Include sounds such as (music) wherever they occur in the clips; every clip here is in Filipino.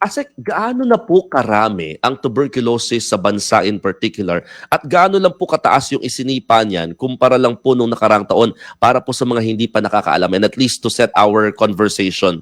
Asek, gaano na po karami ang tuberculosis sa bansa in particular at gaano lang po kataas yung isinipa niyan kumpara lang po nung nakarang taon para po sa mga hindi pa nakakaalam and at least to set our conversation.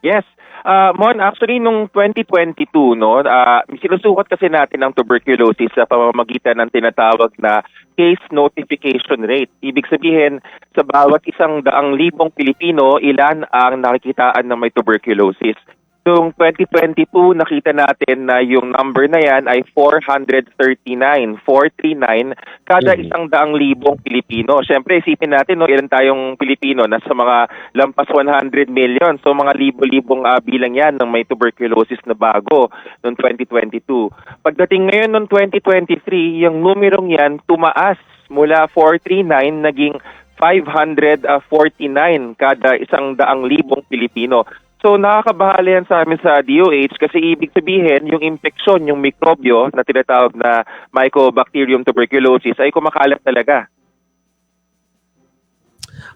Yes. Uh, Mon, actually, nung 2022, no, uh, sinusukat kasi natin ang tuberculosis sa pamamagitan ng tinatawag na case notification rate. Ibig sabihin, sa bawat isang daang libong Pilipino, ilan ang nakikitaan ng may tuberculosis. Noong 2022, nakita natin na yung number na yan ay 439, 439 kada Mhm. isang daang libong Pilipino. Siyempre, isipin natin, no, ilan tayong Pilipino, nasa mga lampas 100 million. So, mga libo-libong ah, bilang yan ng may tuberculosis na bago noong 2022. Pagdating ngayon noong 2023, yung numerong yan tumaas mula 439 naging 549 kada isang daang libong Pilipino. So nakakabahala yan sa amin sa DOH kasi ibig sabihin yung infeksyon, yung mikrobyo na tinatawag na Mycobacterium tuberculosis ay kumakalat talaga.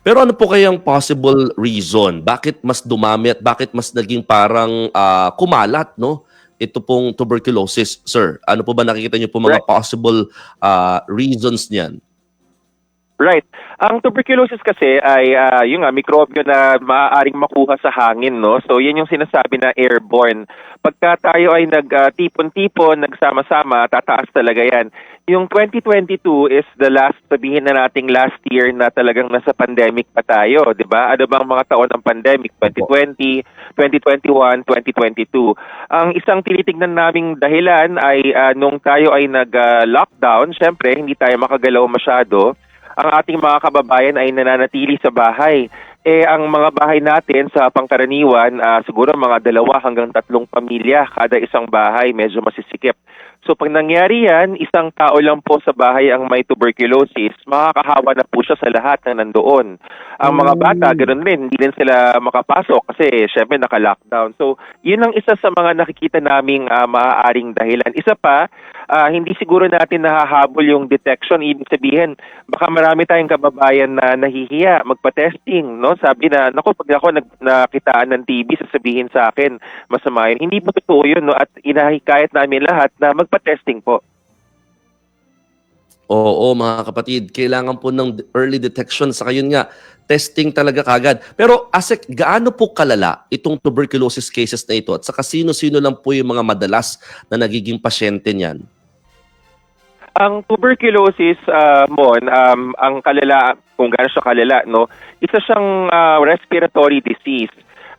Pero ano po kayang possible reason? Bakit mas dumami at bakit mas naging parang ah, kumalat, no? Ito pong tuberculosis, sir. Ano po ba nakikita niyo po mga Right. possible ah, reasons niyan? Right. Ang tuberculosis kasi ay ah, yung nga, mikrobyo na maaaring makuha sa hangin, no? So, yan yung sinasabi na airborne. Pagka tayo ay nagtipon-tipon, nagsama-sama, tataas talaga yan. Yung 2022 is the last, sabihin na nating last year na talagang nasa pandemic pa tayo, di ba? Ano bang mga taon ng pandemic? 2020, 2021, 2022. Ang isang tinitignan naming dahilan ay ah, nung tayo ay nag-lockdown, syempre, hindi tayo makagalaw masyado ang ating mga kababayan ay nananatili sa bahay. Eh, ang mga bahay natin sa pangkaraniwan, ah, siguro mga dalawa hanggang tatlong pamilya kada isang bahay, medyo masisikip. So pag nangyari yan, isang tao lang po sa bahay ang may tuberculosis, makakahawa na po siya sa lahat na nandoon. Ang mga Mm. bata, ganoon rin, hindi rin sila makapasok kasi syempre naka-lockdown. So yun ang isa sa mga nakikita naming ah, maaaring dahilan. Isa pa, ah, hindi siguro natin nahahabol yung detection. Ibig sabihin, baka marami tayong kababayan na nahihiya magpa-testing, no? Sabi na, naku, pag ako nag, nakitaan ng TB, sasabihin sa akin, masama yun. Hindi po totoo yun, no? At inahikayat namin lahat na magpa-testing po. Oo, mga kapatid, kailangan po ng early detection sa yun nga, testing talaga kagad. Pero Asek, gaano po kalala itong tuberculosis cases na ito at saka sino-sino lang po yung mga madalas na nagiging pasyente niyan? Ang tuberculosis, uh, Mon, um, ang kalala, kung gaano siya kalala, no? Isa siyang ah, respiratory disease.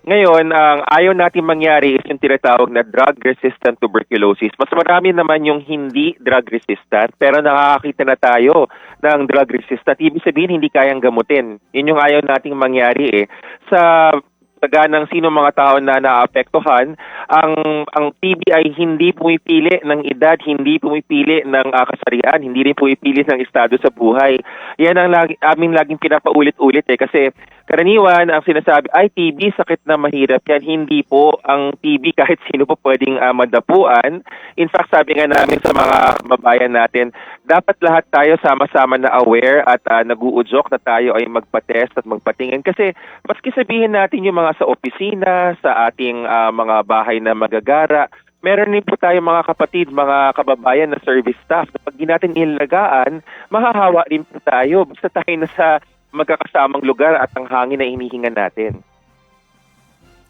Ngayon, ang ayaw natin mangyari is yung tinatawag na drug-resistant tuberculosis. Mas marami naman yung hindi drug-resistant, pero nakakakita na tayo ng drug-resistant. Ibig sabihin, hindi kayang gamutin. Yun yung ayaw nating mangyari eh. Sa taga ng sino mga tao na naapektuhan, ang ang TB ay hindi pumipili ng edad, hindi pumipili ng ah, kasarian, hindi rin pumipili ng estado sa buhay. Yan ang lagi, aming laging pinapaulit-ulit eh kasi karaniwan ang sinasabi ay TB sakit na mahirap yan. Hindi po ang TB (laughs) kahit sino po pwedeng ah, madapuan. In fact, sabi nga namin sa mga kababayan natin, dapat lahat tayo sama-sama na aware at uh, naguudyok na tayo ay magpa-test at magpatingin kasi maski sabihin natin yung mga sa opisina, sa ating ah, mga bahay na magagara, meron din po tayo mga kapatid, mga kababayan na service staff na pag di natin ilalagaan, mahahawa din po tayo basta tayo na sa magkakasamang lugar at ang hangin na inihingan natin.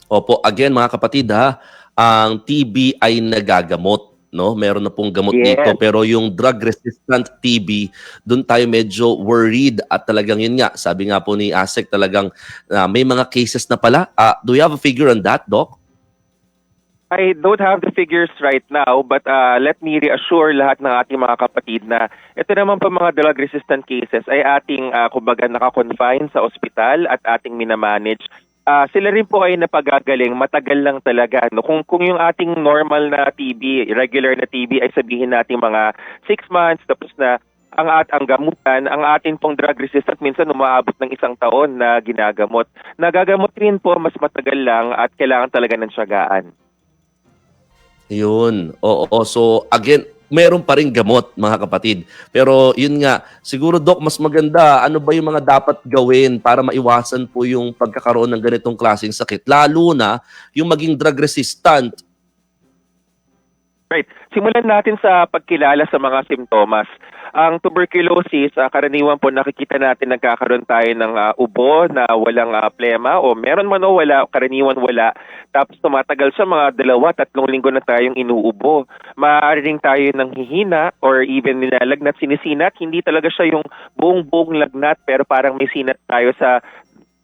Opo, again mga kapatid ha, ang TB ay nagagamot. No, meron na pong gamot Yes. dito pero yung drug resistant TB, doon tayo medyo worried at talagang yun nga, sabi nga po ni Asek talagang ah, may mga cases na pala. Ah, do you have a figure on that, doc? I don't have the figures right now, but uh, let me reassure lahat ng ating mga kapatid na ito naman pa mga drug-resistant cases ay ating, uh, kumbaga, nakakonfine sa ospital at ating minamanage. Ah, sila rin po ay napagagaling, matagal lang talaga. No? Kung, kung yung ating normal na TB, regular na TB ay sabihin natin mga 6 months, tapos na ang at ang gamutan, ang atin pong drug resistant minsan umaabot ng isang taon na ginagamot. Nagagamot rin po mas matagal lang at kailangan talaga ng tiyagaan. Yun. Oo, so again, meron pa rin gamot, mga kapatid. Pero yun nga, siguro Doc, mas maganda, ano ba yung mga dapat gawin para maiwasan po yung pagkakaroon ng ganitong klaseng sakit? Lalo na yung maging drug resistant. Right. Simulan natin sa pagkilala sa mga simptomas. Ang tuberculosis, ah, karaniwan po nakikita natin nagkakaroon tayo ng ah, ubo na walang ah, plema o meron man o wala, karaniwan wala. Tapos tumatagal siya mga dalawa, tatlong linggo na tayong inuubo. Maaari rin tayo ng hihina or even nilalagnat, sinisinat. Hindi talaga siya yung buong-buong lagnat pero parang may sinat tayo sa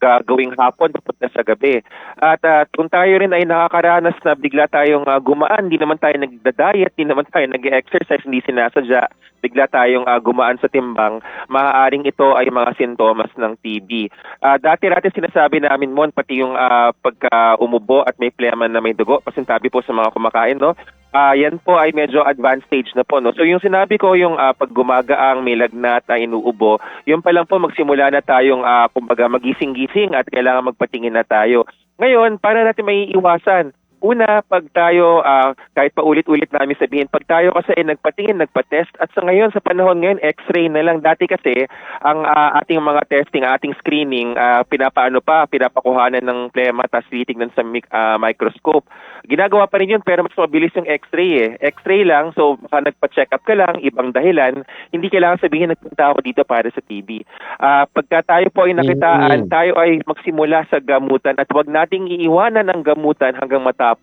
gagawing hapon papunta sa gabi. At ah, kung tayo rin ay nakakaranas na bigla tayong ah, gumaan, hindi naman tayo nagda-diet, hindi naman tayo nag-exercise, hindi sinasadya, bigla tayong ah, gumaan sa timbang, maaaring ito ay mga sintomas ng TB. Ah, dati-dati sinasabi namin mon pati yung ah, pagka umubo at may plema na may dugo, pasintabi po sa mga kumakain, no? Ah, yan po ay medyo advanced stage na po, no? So yung sinabi ko yung ah, pag gumagaang may lagnat ay inuubo, yun pa lang po magsimula na tayong ah, kumbaga magising-gising at kailangan magpatingin na tayo. Ngayon, para natin may iwasan, Una, pag tayo, ah, kahit pa ulit-ulit namin sabihin, pag tayo kasi ay nagpatingin, nagpa-test, at sa ngayon, sa panahon ngayon, x-ray na lang. Dati kasi, ang ah, ating mga testing, ating screening, ah, pinapaano pa, pinapakuhanan ng plema, tapos titignan sa mic- ah, microscope. Ginagawa pa rin yun, pero mas mabilis yung x-ray eh. X-ray lang, so baka nagpa-check up ka lang, ibang dahilan, hindi kailangan sabihin nagpunta ako dito para sa TB. Ah, pagka tayo po ay nakitaan, Mm. tayo ay magsimula sa gamutan at wag nating iiwanan ang gamutan hanggang matapos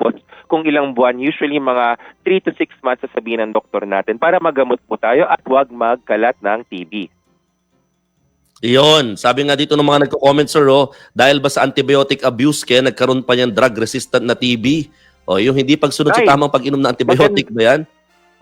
kung ilang buwan, usually mga 3 to 6 months sasabihin ng doktor natin para magamot po tayo at wag magkalat ng TB. Iyon, sabi nga dito ng mga nagko-comment, sir, oh, dahil ba sa antibiotic abuse kaya nagkaroon pa niyang drug-resistant na TB? O, yung hindi pagsunod sa Ay, tamang pag-inom ng antibiotic ba yan?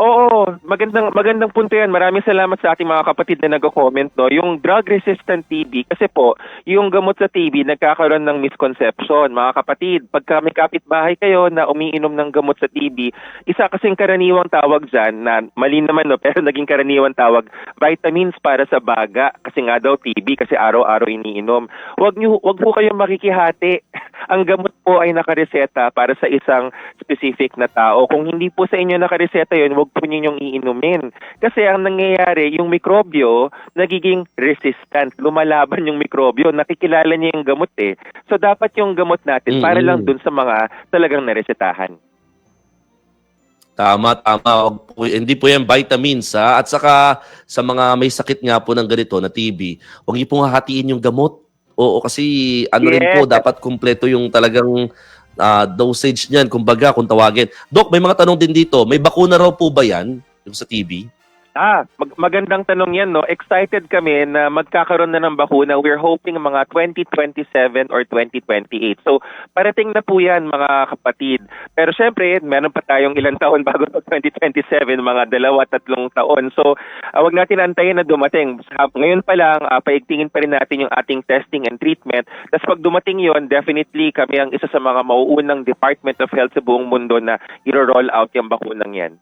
Oo, magandang magandang punto 'yan. Maraming salamat sa ating mga kapatid na nagko-comment no. Yung drug resistant TB kasi po, yung gamot sa TB nagkakaroon ng misconception, mga kapatid. Pagka may kapitbahay kayo na umiinom ng gamot sa TB, isa kasing karaniwang tawag diyan na mali naman no, (laughs) pero naging karaniwang tawag, vitamins para sa baga kasi nga daw TB kasi araw-araw iniinom. Wag niyo wag po kayong makikihati. (laughs) Ang gamot po ay nakareseta para sa isang specific na tao. Kung hindi po sa inyo nakareseta 'yon, wag po ninyong iinumin. Kasi ang nangyayari, yung mikrobyo nagiging resistant. Lumalaban yung mikrobyo. Nakikilala niya yung gamot eh. So dapat yung gamot natin para lang dun sa mga talagang naresetahan. Tama, tama. Wag po- hindi po yan vitamins, ha? At saka, sa mga may sakit nga po ng ganito na TB, huwag niyo pong hahatiin yung gamot. Oo, kasi ano rin Yes. po, dapat kumpleto yung talagang ah, dosage niyan, kumbaga, kung tawagin. Dok, may mga tanong din dito. May bakuna raw po ba yan, yung sa TB? Ah, mag- magandang tanong yan, no? Excited kami na magkakaroon na ng bakuna. We're hoping mga 2027 or 2028. So, parating na po yan, mga kapatid. Pero syempre, meron pa tayong ilang taon (laughs) bago to 2027, mga dalawa, tatlong taon. So, ah, wag natin antayin na dumating. Sa- Ngayon pa lang, ah, paigtingin pa rin natin yung ating testing and treatment. Tapos pag dumating yon, definitely kami ang isa sa mga mauunang Department of Health sa buong mundo na i-roll out yung bakunang yan.